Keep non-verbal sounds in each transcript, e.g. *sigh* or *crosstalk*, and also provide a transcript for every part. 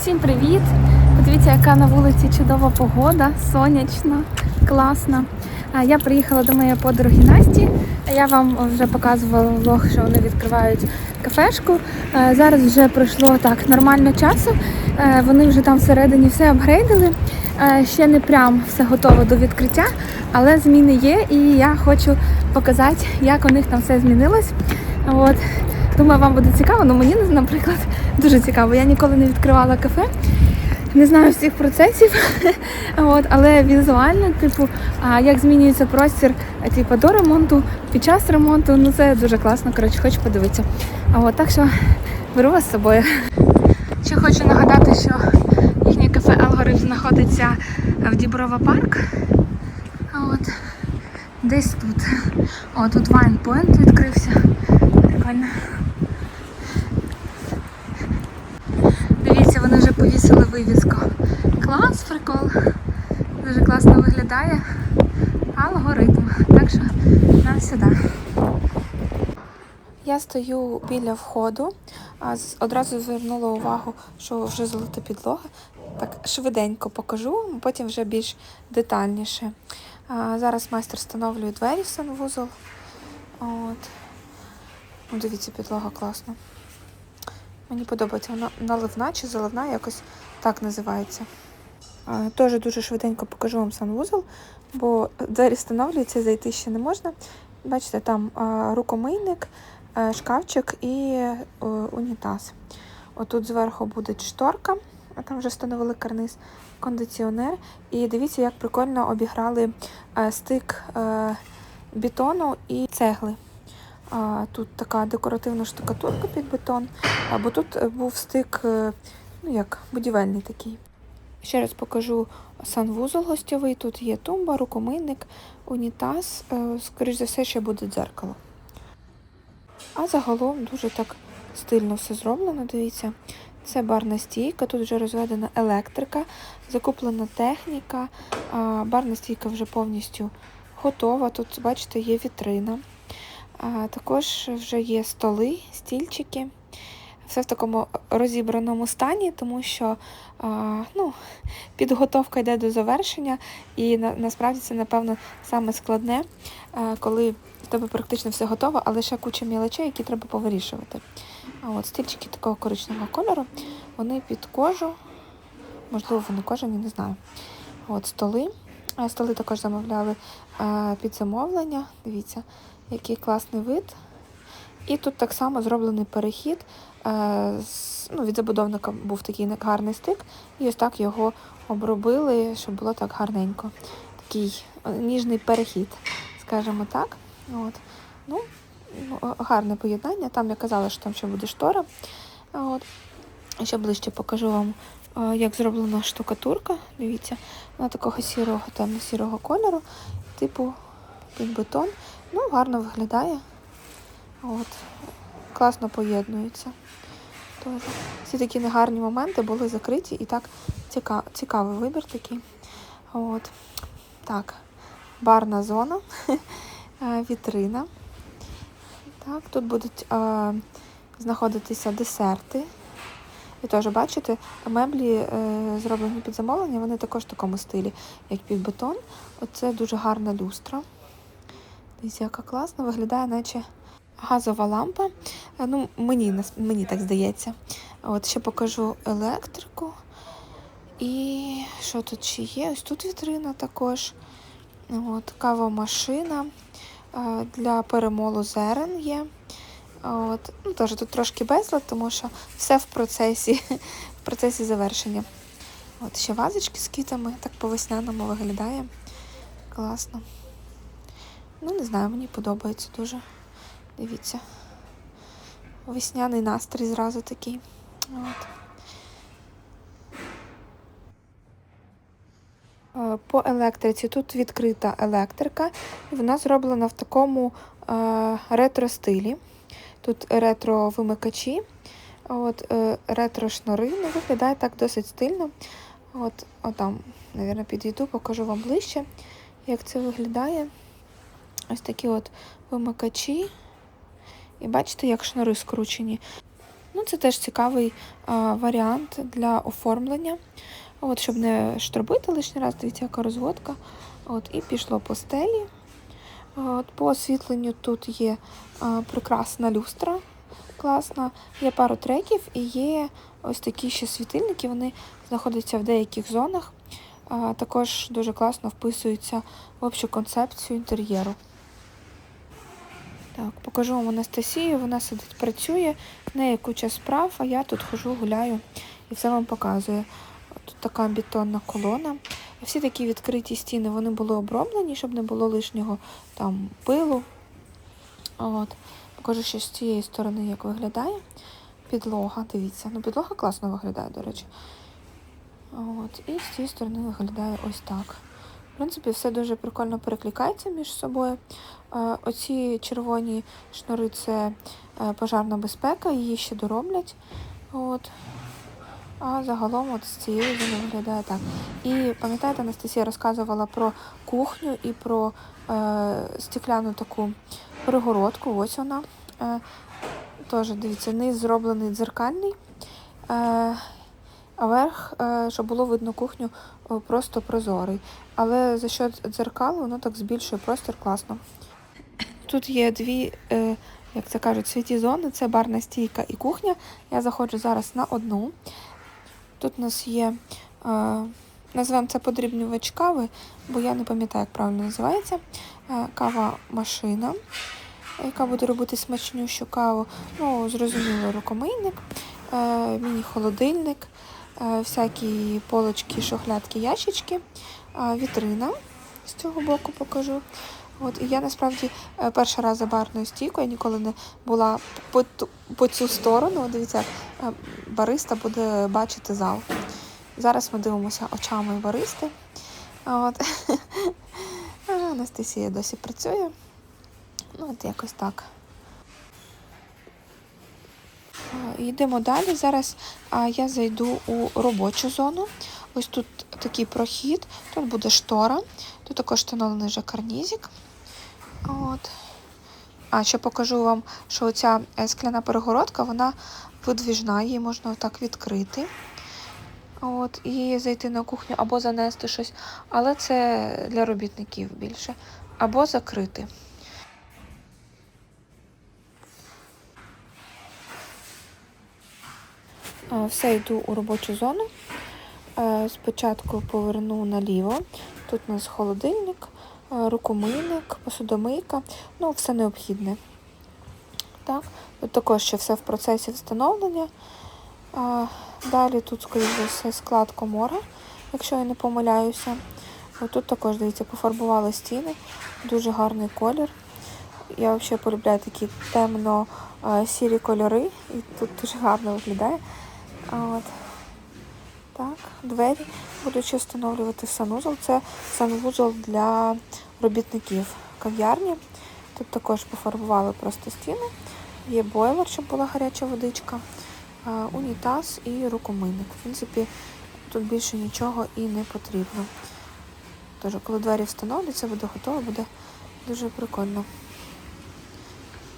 Всім привіт! Подивіться, яка на вулиці чудова погода, сонячна, класна. Я приїхала до моєї подруги Насті. Я вам вже показувала влог, що вони відкривають кафешку. Зараз вже пройшло так нормально часу. Вони вже там всередині все апгрейдили. Ще не прям все готово до відкриття, але зміни є, і я хочу показати, як у них там все змінилось. От. Думаю, вам буде цікаво, але мені, наприклад, *laughs* дуже цікаво. Я ніколи не відкривала кафе, не знаю всіх процесів, *laughs* от, але візуально, типу, як змінюється простір типу, до ремонту, під час ремонту, ну це дуже класно, коротше, хочу подивитися. А от, так що беру вас з собою. *laughs* Ще хочу нагадати, що їхнє кафе Алгоритм знаходиться в Діброва парк. А от десь тут. О, тут Point відкрився. Прикольно. Дивіться, вони вже повісили вивіску. Клас, прикол. Дуже класно виглядає. Алгоритм. Так що нам сюди. Я стою біля входу, одразу звернула увагу, що вже золота підлога. Так, швиденько покажу, потім вже більш детальніше. Зараз майстер встановлює двері в санвузол. От. Ну, дивіться, підлога класна. Мені подобається вона наливна чи заливна, якось так називається. Теж дуже швиденько покажу вам санвузол, бо двері встановлюються, зайти ще не можна. Бачите, там рукомийник, е, шкафчик і унітаз. Отут зверху буде шторка, а там вже встановили карниз, кондиціонер. І дивіться, як прикольно обіграли е, стик е, бетону і цегли. Тут така декоративна штукатурка під бетон, а, бо тут е, був стик, е, ну як будівельний такий. Ще раз покажу санвузол гостьовий. Тут є тумба, рукомийник, унітаз. е, Скоріш за все, ще буде дзеркало. А загалом дуже так стильно все зроблено. Дивіться, це барна стійка, тут вже розведена електрика, закуплена техніка. Барна стійка вже повністю готова. Тут, бачите, є вітрина. А, також вже є столи, стільчики. Все в такому розібраному стані, тому що а, ну, підготовка йде до завершення, і на, насправді це, напевно, саме складне, а, коли в тебе практично все готово, але ще куча мілочей, які треба повирішувати. А от стільчики такого коричневого кольору, вони під кожу, можливо, вони кожані, не знаю. От столи. А Столи також замовляли а, під замовлення. Дивіться, який класний вид. І тут так само зроблений перехід. Е, ну, від забудовника був такий гарний стик, і ось так його обробили, щоб було так гарненько. Такий е, ніжний перехід, скажімо так. От. Ну, ну, е, гарне поєднання. Там я казала, що там ще буде штора. От. Ще ближче покажу вам, як зроблена штукатурка. Дивіться, вона такого сірого, темно-сірого кольору, типу під бетон. Ну, гарно виглядає. От. Класно поєднується. Тоже. Всі такі негарні моменти були закриті і так ціка... цікавий вибір такий. От. Так, барна зона, *laughs* е, вітрина. Так, тут будуть е, знаходитися десерти. І теж, бачите, меблі е, зроблені під замовлення, вони також в такому стилі, як під бетон. Оце дуже гарна люстра. Дивіться, яка класна, виглядає, наче газова лампа. Е, Ну, мені, мені так здається. От ще покажу електрику. І що тут ще є? Ось тут вітрина також. От, кавомашина е, для перемолу зерен є. От, ну, теж тут трошки безлад, тому що все в процесі, *laughs* в процесі завершення. От ще вазочки з квітами, так по-весняному виглядає. Класно. Ну, не знаю, мені подобається дуже. Дивіться. Весняний настрій зразу такий. От. Е, По електриці тут відкрита електрика, і вона зроблена в такому е, ретро-стилі. Тут ретро-вимикачі, от, е, ретро-шнури. Ну, виглядає так досить стильно. От, отам, мабуть, підійду, покажу вам ближче, як це виглядає. Ось такі от вимикачі. І бачите, як шнури скручені. Ну, це теж цікавий а, варіант для оформлення. От, щоб не штробити лишній раз, дивіться, яка розводка. От, і пішло по стелі. От, по освітленню тут є а, прекрасна люстра, класна. Є пару треків і є ось такі ще світильники. Вони знаходяться в деяких зонах. А, також дуже класно вписуються в общу концепцію інтер'єру. Так, покажу вам Анастасію, вона сидить, працює, в неї куча справ, а я тут хожу, гуляю і все вам показую. Тут така бетонна колона. Всі такі відкриті стіни вони були оброблені, щоб не було лишнього там пилу. От. Покажу ще з цієї сторони, як виглядає. Підлога, дивіться. Ну, підлога класно виглядає, до речі. От. І з цієї сторони виглядає ось так. В принципі, все дуже прикольно перекликається між собою. Е, Оці червоні шнури це е, пожарна безпека, її ще дороблять. От. А загалом от з цієї зони виглядає так. І пам'ятаєте, Анастасія розказувала про кухню і про е, стекляну таку перегородку. Ось вона. Е, Теж, дивіться, низ зроблений дзеркальний, е, а верх, е, щоб було видно кухню, просто прозорий. Але за счет дзеркал воно так збільшує простір класно. Тут є дві, е, як це кажуть, світі зони. Це барна стійка і кухня. Я заходжу зараз на одну. Тут у нас є, е, називаємо це подрібнювач кави, бо я не пам'ятаю, як правильно називається. Е, кава машина, яка буде робити смачнющу каву. Ну, зрозуміло, рукомийник, е, міні-холодильник, е, всякі полочки, шухлядки, ящички, е, вітрина з цього боку покажу. От, і я насправді е, перший раз за барною стійкою, я ніколи не була по, ту- по цю сторону. Дивіться, е, бариста буде бачити зал. Зараз ми дивимося очами баристи. От. *laughs* Анастасія досі працює. Ну, от якось так. Йдемо далі. Зараз я зайду у робочу зону. Ось тут такий прохід, тут буде штора, тут також встановлений вже карнізик. От. А ще покажу вам, що оця е, скляна перегородка, вона видвіжна, її можна отак відкрити. От, і зайти на кухню або занести щось, але це для робітників більше. Або закрити. Все йду у робочу зону. Е, Спочатку поверну наліво. Тут у нас холодильник, е, рукомийник, посудомийка, ну, все необхідне. Так. Тут також ще все в процесі встановлення. Далі тут, скоріш за все, склад комора, якщо я не помиляюся. Тут також, дивіться, пофарбували стіни, дуже гарний колір. Я взагалі полюбляю такі темно-сірі кольори, і тут дуже гарно виглядає. От. Так, двері будуть ще встановлювати санузол. Це санвузол для робітників кав'ярні. Тут також пофарбували просто стіни. Є бойлер, щоб була гаряча водичка, унітаз і рукомийник. В принципі, тут більше нічого і не потрібно. Тож, коли двері встановляться, буде готово, буде дуже прикольно.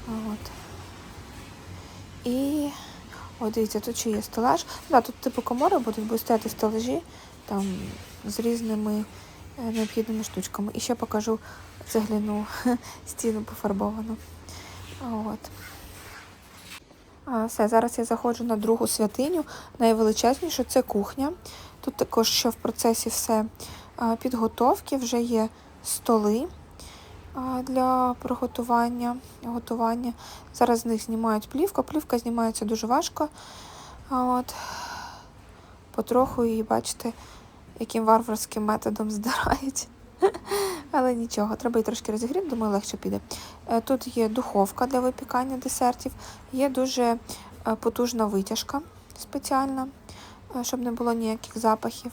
От. І О, дивіться, тут ще є стелаж. Да, тут типу комори будуть будуть стояти стелажі там з різними е, необхідними штучками. І ще покажу цегляну *laughs* стіну пофарбовану. От. А, все, зараз я заходжу на другу святиню, найвеличезнішу це кухня. Тут також ще в процесі все підготовки, вже є столи для приготування. Готування. Зараз з них знімають плівку. Плівка знімається дуже важко. От. Потроху її, бачите, яким варварським методом здирають. *laughs* Але нічого, треба її трошки розігріти, думаю, легше піде. Е, Тут є духовка для випікання десертів, є дуже е, потужна витяжка спеціальна, щоб не було ніяких запахів.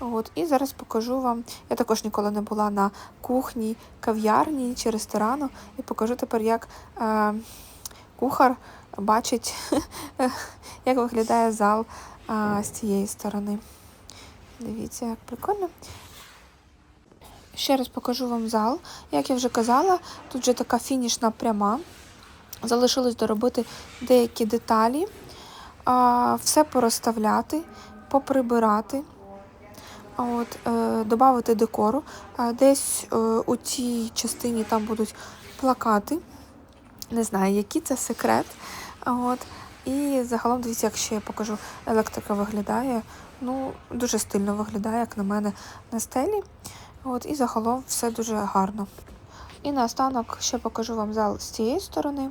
От. І зараз покажу вам. Я також ніколи не була на кухні, кав'ярні чи ресторану. І покажу тепер, як е, кухар бачить, *laughs* як виглядає зал е, з цієї сторони. Дивіться, як прикольно. Ще раз покажу вам зал. Як я вже казала, тут вже така фінішна пряма. Залишилось доробити деякі деталі. Все порозставляти, поприбирати. От, е, додати декору. Десь е, у цій частині там будуть плакати. Не знаю, який це секрет. От. І загалом, дивіться, як ще я покажу, електрика виглядає. Ну, дуже стильно виглядає, як на мене, на стелі. От, і загалом все дуже гарно. І наостанок ще покажу вам зал з цієї сторони.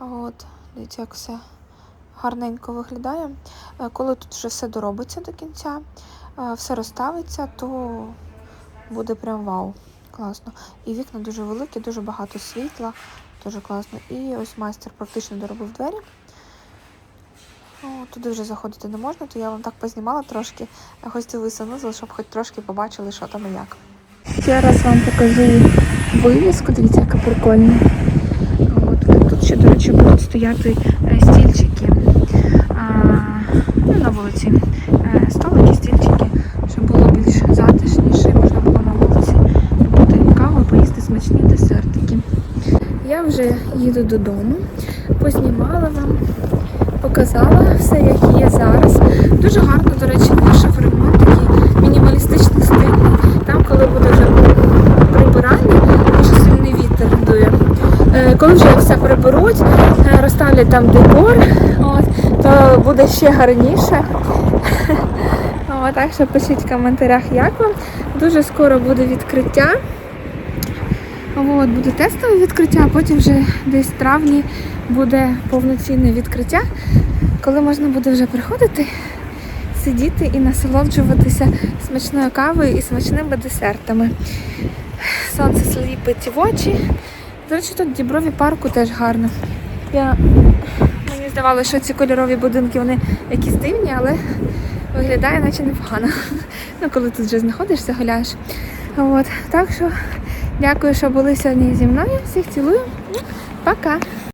От, дивіться, як все гарненько виглядає. Е, Коли тут вже все доробиться до кінця, е, все розставиться, то буде прям вау. Класно. І вікна дуже великі, дуже багато світла, дуже класно. І ось майстер практично доробив двері. О, туди вже заходити не можна, то я вам так познімала трошки гостєвий санузел, щоб хоч трошки побачили, що там і як. Ще раз вам покажу вивіску, дивіться, яка прикольна. От, тут ще, до речі, будуть стояти е, стільчики а, ну, на вулиці. Е, Столики, стільчики, щоб було більш затишніше, можна було на вулиці пити каву, поїсти смачні десертики. Я вже їду додому, познімала вам, показала все, як є зараз. Дуже гарно, до речі, вийшов ремонт, такий мінімалістичний стильний. Там, коли буде вже прибирання, дуже сильний вітер дує. Е, Коли вже все приберуть, е, розставлять там декор, от, то буде ще гарніше. *laughs* О, так що пишіть в коментарях, як вам. Дуже скоро буде відкриття. От, буде тестове відкриття, а потім вже десь в травні буде повноцінне відкриття, коли можна буде вже приходити, сидіти і насолоджуватися смачною кавою і смачними десертами. Сонце сліпить в очі. До речі, тут в Діброві парку теж гарно. Я... Здавалося, що ці кольорові будинки вони якісь дивні, але виглядає наче непогано. Ну, коли тут вже знаходишся, гуляєш. От. Так що дякую, що були сьогодні зі мною. Всіх цілую. Пока!